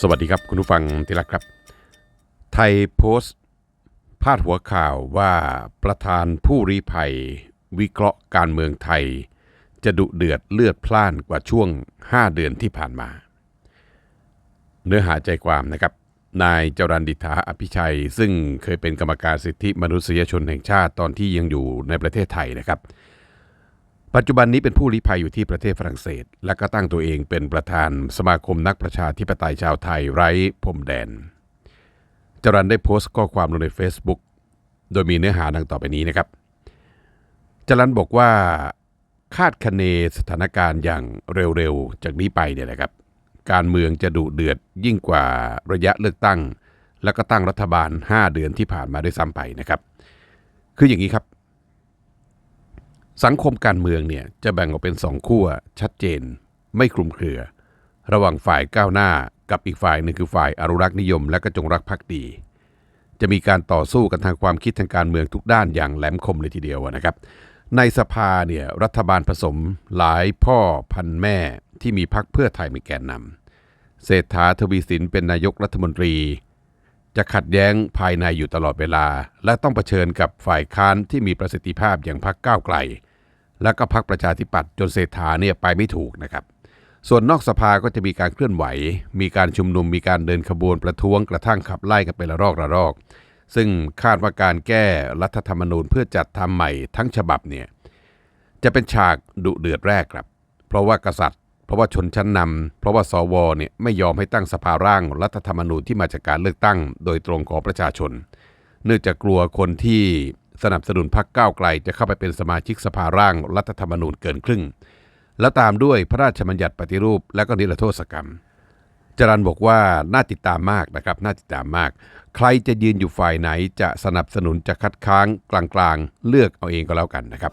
สวัสดีครับคุณผู้ฟังที่รักครับ ไทยโพสต์ พาดหัวข่าวว่าประธานผู้รีภัย วิเคราะห์การเมืองไทย จะดุเดือดเลือดพล่านกว่าช่วง 5 เดือนที่ผ่านมา เนื้อหาใจความนะครับ นายจรันดิษฐาอภิชัย ซึ่งเคยเป็นกรรมการสิทธิมนุษยชนแห่งชาติตอนที่ยังอยู่ในประเทศไทยนะครับ ปัจจุบันนี้เป็นผู้ลี้ภัยอยู่ที่ประเทศฝรั่งเศส และก็ตั้งตัวเองเป็นประธานสมาคมนักประชาธิปไตยชาวไทยไร้พรมแดน จรันได้โพสต์ข้อความลงใน Facebook โดยมีเนื้อหาดังต่อไปนี้นะครับ จรันบอกว่าคาดคะเนสถานการณ์อย่างเร็วๆ จากนี้ไปเนี่ยนะครับ การเมืองจะดุเดือดยิ่งกว่าระยะเลือกตั้ง แล้วก็ตั้งรัฐบาล 5 เดือนที่ผ่านมาด้วยซ้ำไปนะครับ คืออย่างนี้ครับ สังคมการเมืองเนี่ยจะแบ่งออกเป็นสองขั้วชัดเจน ไม่คลุมเครือ ระหว่างฝ่ายก้าวหน้ากับอีกฝ่ายหนึ่งคือฝ่ายอนุรักษ์นิยม และก็จงรักภักดี จะมีการต่อสู้กันทางความคิดทางการเมืองทุกด้านอย่างแหลมคมเลยทีเดียวนะครับ ในสภาเนี่ยรัฐบาลผสมหลายพ่อพันแม่ที่มีพักเพื่อไทยเป็นแกนนำเศรษฐาทวีสินเป็นนายกรัฐมนตรี จะขัดแย้งภายในอยู่ตลอดเวลา และต้องเผชิญกับฝ่ายค้านที่มีประสิทธิภาพอย่างพรรคก้าวไกล และก็พรรคประชาธิปัตย์จนเศรษฐาเนี่ยไปไม่ถูกนะครับ ส่วนนอกสภาก็จะมีการเคลื่อนไหว มีการชุมนุมมีการเดินขบวนประท้วงกระทั่งขับไล่กันไประรอกระรอก ซึ่งคาดว่าการแก้รัฐธรรมนูญเพื่อจัดทำใหม่ทั้งฉบับเนี่ยจะเป็นฉากดุเดือดแรกครับ เพราะว่ากษัตริย์ เพราะว่าชนชั้นนำเพราะว่าสวเนี่ยไม่ยอมให้ตั้งสภาร่างรัฐธรรมนูญที่มาจากการเลือกตั้ง โดยตรงของประชาชน เนื่องจากกลัวคนที่สนับสนุนพรรคก้าวไกล จะเข้าไปเป็นสมาชิกสภาร่างรัฐธรรมนูญเกินครึ่ง แล้วตามด้วยพระราชบัญญัติปฏิรูป และก็นิรโทษกรรมจรันบอกว่าน่าติดตามมากนะครับน่าติดตามมาก ใครจะยืนอยู่ฝ่ายไหนจะสนับสนุนจะคัดค้างกลางๆ เลือกเอาเองก็แล้วกันนะครับ